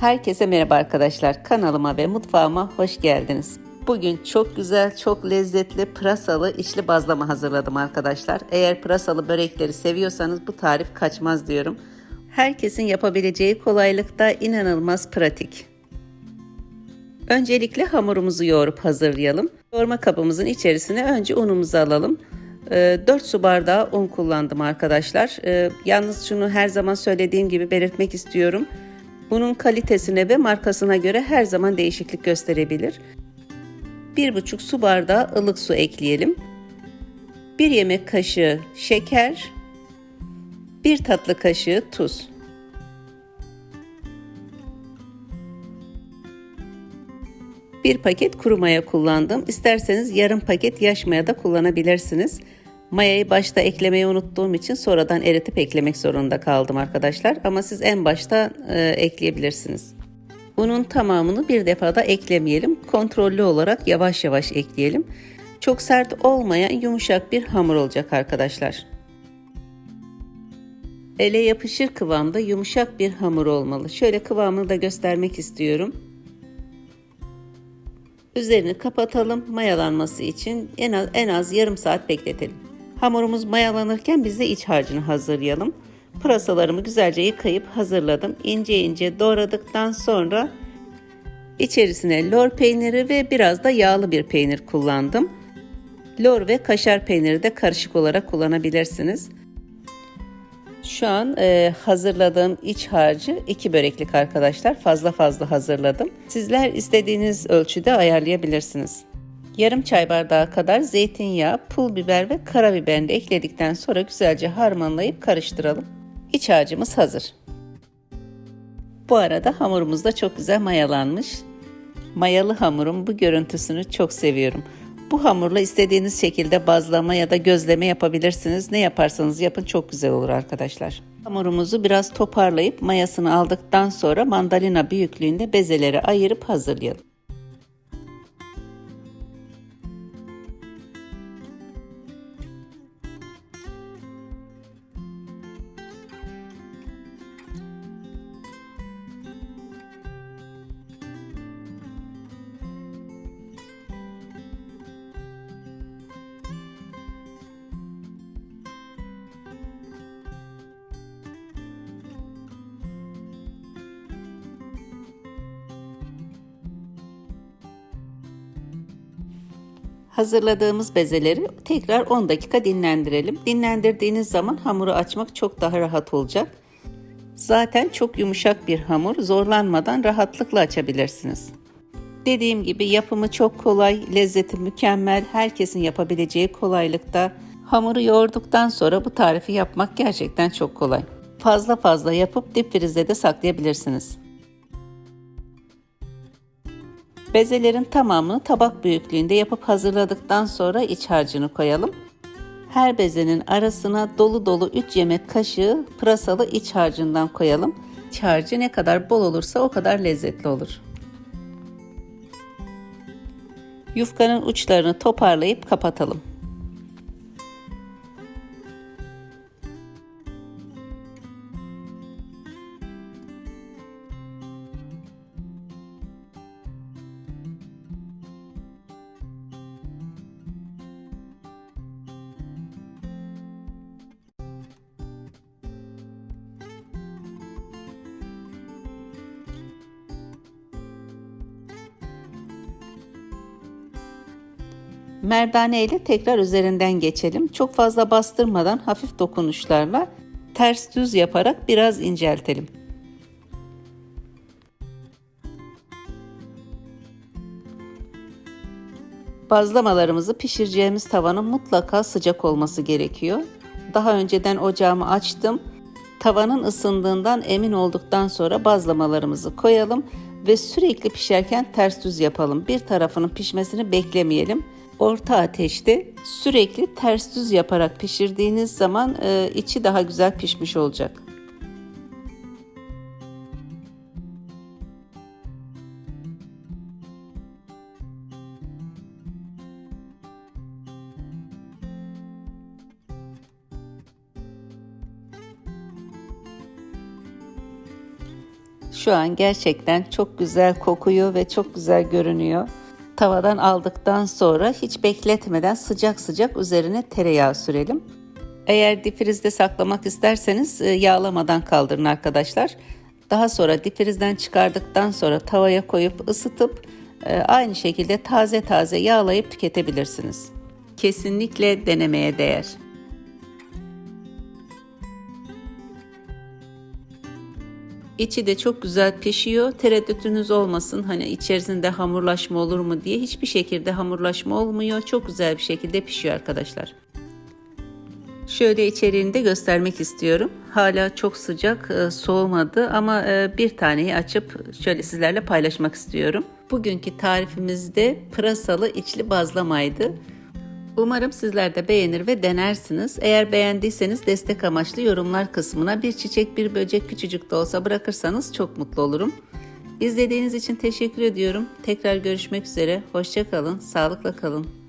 Herkese merhaba arkadaşlar. Kanalıma ve mutfağıma hoş geldiniz. Bugün çok güzel, çok lezzetli pırasalı içli bazlama hazırladım arkadaşlar. Eğer pırasalı börekleri seviyorsanız bu tarif kaçmaz diyorum. Herkesin yapabileceği kolaylıkta inanılmaz pratik. Öncelikle hamurumuzu yoğurup hazırlayalım. Yoğurma kabımızın içerisine önce unumuzu alalım. 4 su bardağı un kullandım arkadaşlar. Ee, Yalnız şunu her zaman söylediğim gibi belirtmek istiyorum. Unun kalitesine ve markasına göre her zaman değişiklik gösterebilir. 1,5 su bardağı ılık su ekleyelim. 1 yemek kaşığı şeker, 1 tatlı kaşığı tuz. Bir paket kuru maya kullandım. İsterseniz yarım paket yaş maya da kullanabilirsiniz. Mayayı başta eklemeyi unuttuğum için sonradan eritip eklemek zorunda kaldım arkadaşlar. Ama siz en başta e, ekleyebilirsiniz. Unun tamamını bir defada eklemeyelim. Kontrollü olarak yavaş yavaş ekleyelim. Çok sert olmayan yumuşak bir hamur olacak arkadaşlar. Ele yapışır kıvamda yumuşak bir hamur olmalı. Şöyle kıvamını da göstermek istiyorum. Üzerini kapatalım. Mayalanması için en az, en az yarım saat bekletelim. Hamurumuz mayalanırken biz de iç harcını hazırlayalım. Pırasalarımı güzelce yıkayıp hazırladım. İnce ince doğradıktan sonra içerisine lor peyniri ve biraz da yağlı bir peynir kullandım. Lor ve kaşar peyniri de karışık olarak kullanabilirsiniz. Şu an e, hazırladığım iç harcı iki böreklik arkadaşlar. Fazla fazla hazırladım. Sizler istediğiniz ölçüde ayarlayabilirsiniz. Yarım çay bardağı kadar zeytinyağı, pul biber ve karabiberini de ekledikten sonra güzelce harmanlayıp karıştıralım. İç harcımız hazır. Bu arada hamurumuz da çok güzel mayalanmış. Mayalı hamurun bu görüntüsünü çok seviyorum. Bu hamurla istediğiniz şekilde bazlama ya da gözleme yapabilirsiniz. Ne yaparsanız yapın çok güzel olur arkadaşlar. Hamurumuzu biraz toparlayıp mayasını aldıktan sonra mandalina büyüklüğünde bezelere ayırıp hazırlayalım. Hazırladığımız bezeleri tekrar 10 dakika dinlendirelim. Dinlendirdiğiniz zaman hamuru açmak çok daha rahat olacak. Zaten çok yumuşak bir hamur. Zorlanmadan rahatlıkla açabilirsiniz. Dediğim gibi yapımı çok kolay, lezzeti mükemmel, herkesin yapabileceği kolaylıkta. Hamuru yoğurduktan sonra bu tarifi yapmak gerçekten çok kolay. Fazla fazla yapıp dip frizde de saklayabilirsiniz. Bezelerin tamamını tabak büyüklüğünde yapıp hazırladıktan sonra iç harcını koyalım. Her bezenin arasına dolu dolu 3 yemek kaşığı pırasalı iç harcından koyalım. İç harcı ne kadar bol olursa o kadar lezzetli olur. Yufkanın uçlarını toparlayıp kapatalım. Merdane ile tekrar üzerinden geçelim. Çok fazla bastırmadan hafif dokunuşlarla ters düz yaparak biraz inceltelim. Bazlamalarımızı pişireceğimiz tavanın mutlaka sıcak olması gerekiyor. Daha önceden ocağımı açtım. Tavanın ısındığından emin olduktan sonra bazlamalarımızı koyalım ve sürekli pişerken ters düz yapalım. Bir tarafının pişmesini beklemeyelim orta ateşte sürekli ters düz yaparak pişirdiğiniz zaman e, içi daha güzel pişmiş olacak. Şu an gerçekten çok güzel kokuyor ve çok güzel görünüyor. Tavadan aldıktan sonra hiç bekletmeden sıcak sıcak üzerine tereyağı sürelim. Eğer difrizde saklamak isterseniz e, yağlamadan kaldırın arkadaşlar. Daha sonra difrizden çıkardıktan sonra tavaya koyup ısıtıp e, aynı şekilde taze taze yağlayıp tüketebilirsiniz. Kesinlikle denemeye değer. İçi de çok güzel pişiyor. Tereddütünüz olmasın. Hani içerisinde hamurlaşma olur mu diye hiçbir şekilde hamurlaşma olmuyor. Çok güzel bir şekilde pişiyor arkadaşlar. Şöyle içeriğini de göstermek istiyorum. Hala çok sıcak, e, soğumadı ama e, bir taneyi açıp şöyle sizlerle paylaşmak istiyorum. Bugünkü tarifimizde pırasalı içli bazlamaydı. Umarım sizler de beğenir ve denersiniz. Eğer beğendiyseniz destek amaçlı yorumlar kısmına bir çiçek bir böcek küçücük de olsa bırakırsanız çok mutlu olurum. İzlediğiniz için teşekkür ediyorum. Tekrar görüşmek üzere. Hoşçakalın, sağlıkla kalın.